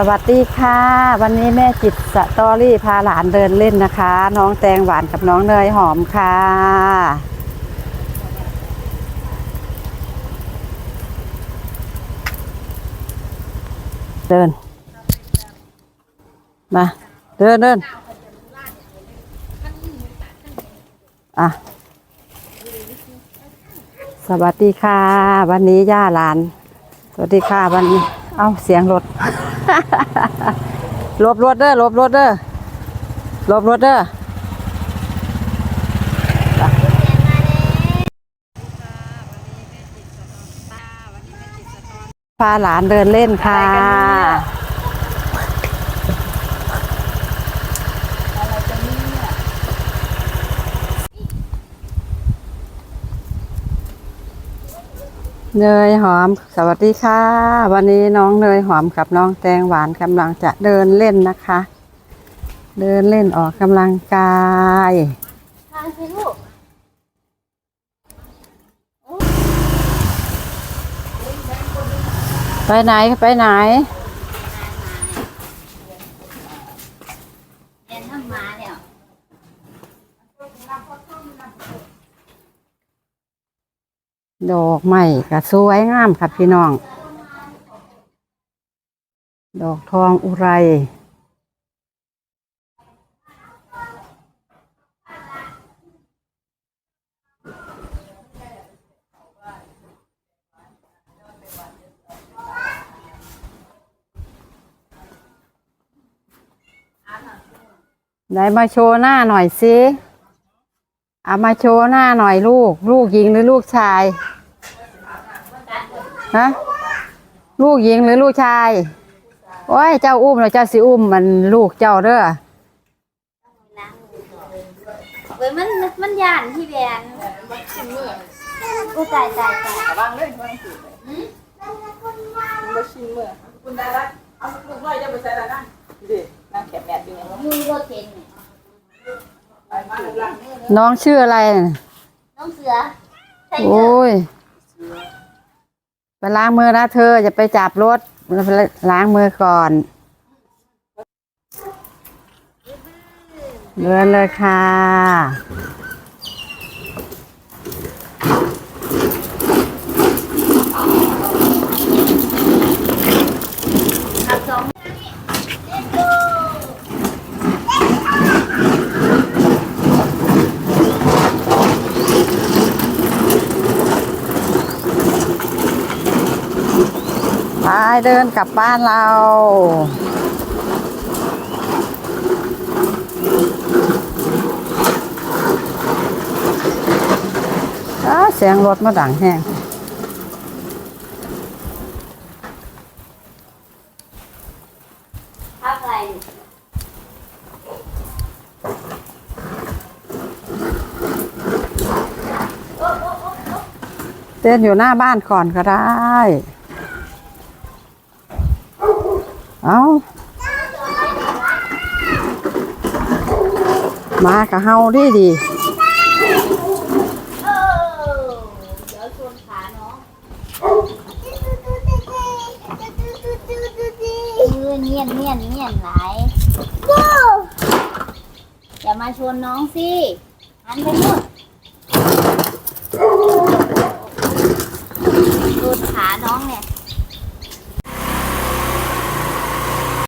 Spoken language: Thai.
สวัสดีค่ะ วันนี้แม่จิตสตอรี่พาหลานเดินเล่นนะคะ น้องแตงหวานกับน้องเนยหอมค่ะ เดิน มา เดินเดินอะ สวัสดีค่ะ วันนี้ย่าหลาน สวัสดีค่ะวันนี้ เอาเสียงรถ หลบรถเด้อหลบรถเด้อหลบรถเด้อพาหลานเดินเล่นค่ะ เนยหอมสวัสดีค่ะ วันนี้น้องเนยหอมกับน้องแตงหวานกำลังจะเดินเล่นนะคะ เดินเล่นออกกำลังกายทางสิลูกไปไหนไปไหน ดอกไม้ก็สวยงามค่ะพี่น้อง ดอกทองอุไรไหนมาโชว์หน้าหน่อยสิเอามาโชว์หน้าหน่อยลูก ลูกหญิงหรือลูกชาย ฮะลูกหญิงหรือลูกชายโอ้ยเจ้าอุ้มแล้วเจ้าสิอุ้มมันลูกเจ้าเด้อเว้ยมันมันย่านที่แบนโอ้ตายตายตายระวังเลยมันสิมันบ่ชินมือคุณได้ละเอาลูกน้อยจะไปใส่ละนะดินั่งแขบแมทอยู่เนี่ยยูโรเทนเนี่ยไปมาหลังน้องชื่ออะไรน่ะน้องเสือใช่เสืโอ้ย ไปล้างมือนะเธออย่าไปจับรถไปล้างมือก่อนเดินเลยค่ะขับสอง ไป เดินกลับบ้านเราอ้าเสียงรถมาดังแห้งพักอะไรเต้นอยู่หน้าบ้านก่อนก็ได้ เอามากับเฮาดีดีเออเดี๋ยวชนขาน้องมือเนียนเนียนเนียนหลายอย่ามาชนน้องสิหันไปนู่น